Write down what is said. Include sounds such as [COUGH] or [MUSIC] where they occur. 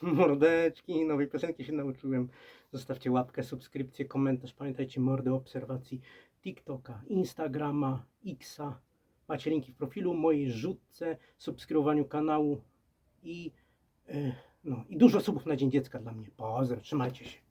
[LAUGHS] mordeczki nowej piosenki się nauczyłem. Zostawcie łapkę, subskrypcję, komentarz. Pamiętajcie mordy obserwacji TikToka, Instagrama, Xa. Macie linki w profilu, mojej rzutce, subskrybowaniu kanału i, e, no, i dużo subów na Dzień Dziecka dla mnie. Pozdro, trzymajcie się.